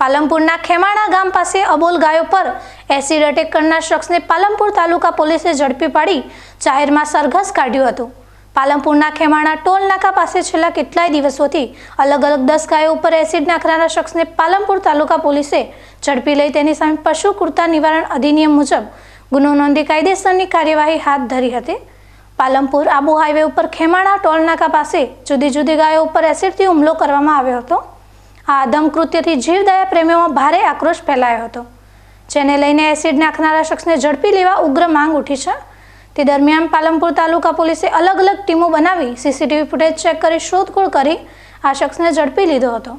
પાલમપુરના ખેમાણા ગામ પાસે અબોલ ગાયો પર એસિડ અટેક કરનાર શખ્સને પાલમપુર તાલુકા પોલીસે ઝડપી પાડી જાહેરમાં સરઘસ કાઢ્યું હતું. પાલમપુરના ખેમાણા ટોલ નાકા પાસે છેલ્લા કેટલાય દિવસોથી અલગ અલગ દસ ગાયો ઉપર એસિડ નાખનારા શખ્સને પાલમપુર તાલુકા પોલીસે ઝડપી લઈ તેની સામે પશુ કૃતા નિવારણ અધિનિયમ મુજબ ગુનો નોંધી કાયદેસરની કાર્યવાહી હાથ ધરી હતી. પાલમપુર આબુ હાઈવે ઉપર ખેમાણા ટોલ નાકા પાસે જુદી જુદી ગાયો ઉપર એસિડથી હુમલો કરવામાં આવ્યો હતો. આ અદમ કૃત્યથી જીવદયા પ્રેમીઓમાં ભારે આક્રોશ ફેલાયો હતો. જેને લઈને એસિડ નાખનારા શખ્સને ઝડપી લેવા ઉગ્ર માંગ ઉઠી છે. તે દરમિયાન પાલમપુર તાલુકા પોલીસે અલગ અલગ ટીમો બનાવી સીસીટીવી ફૂટેજ ચેક કરી શોધખોળ કરી આ શખ્સને ઝડપી લીધો હતો.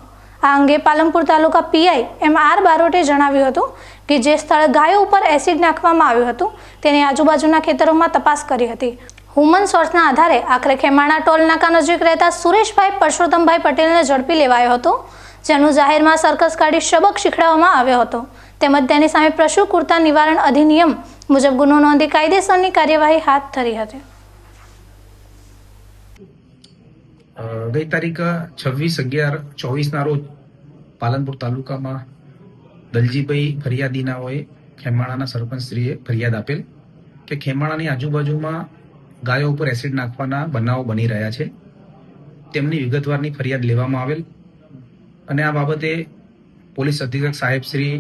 આ અંગે પાલમપુર તાલુકા પીઆઈ એમ આર બારોટે જણાવ્યું હતું કે જે સ્થળ ગાયો ઉપર એસિડ નાખવામાં આવ્યું હતું તેની આજુબાજુના ખેતરોમાં તપાસ કરી હતી. હ્યુમન સોર્સના આધારે આખરે ખેમાણા ટોલ નાકા નજીક રહેતા સુરેશભાઈ પરસોત્તમભાઈ પટેલને ઝડપી લેવાયો હતો. જેનું જાહેરમાં સર્કસ કાઢી શબક શીખડાવવામાં આવ્યો હતો. તેમજ તેની સામે પશુ કુર્તા નિવારણ અધિનિયમ મુજબ ગુનો નોંધી કાયદેસરની કાર્યવાહી હાથ ધરી હતી. ગઈ તારીખ છવ્વીસ અગિયાર ચોવીસના રોજ પાલનપુર તાલુકામાં દલજીભાઈ ફરિયાદીનાઓએ ખેમાણાના સરપંચશ્રીએ ફરિયાદ આપેલ કે ખેમાણાની આજુબાજુમાં ગાયો ઉપર એસિડ નાખવાના બનાવો બની રહ્યા છે. તેમની વિગતવારની ફરિયાદ લેવામાં આવેલ. અને આ બાબતે પોલીસ અધિક્ષક સાહેબ શ્રી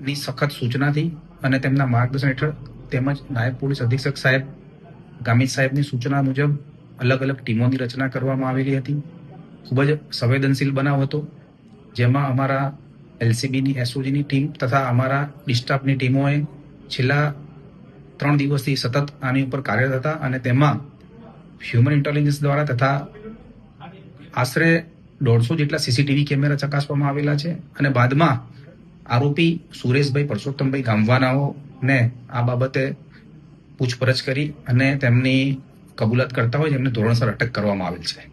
ની સખત સૂચનાથી અને તેમના માર્ગદર્શન હેઠળ તેમજ નાયબ પોલીસ અધિક્ષક સાહેબ ગામિત સાહેબની સૂચના મુજબ અલગ અલગ ટીમોની રચના કરવામાં આવેલી હતી. ખૂબ જ સંવેદનશીલ બનાવ હતો, જેમાં અમારા એલસીબીની, એસઓજીની ટીમ તથા અમારા ડિસ્ટાફની ટીમોએ છેલ્લા ત્રણ દિવસથી સતત આની ઉપર કાર્યરત હતા અને તેમાં હ્યુમન ઇન્ટેલિજન્સ દ્વારા તથા આશરે દોઢસો જેટલા સીસીટીવી કેમેરા ચકાસવામાં આવેલા છે અને બાદમાં આરોપી સુરેશભાઈ પરસોત્તમભાઈ ગામવાનાઓને આ બાબતે પૂછપરછ કરી અને તેમની કબૂલાત કરતા હોય એમને ધોરણસર અટક કરવામાં આવેલ છે.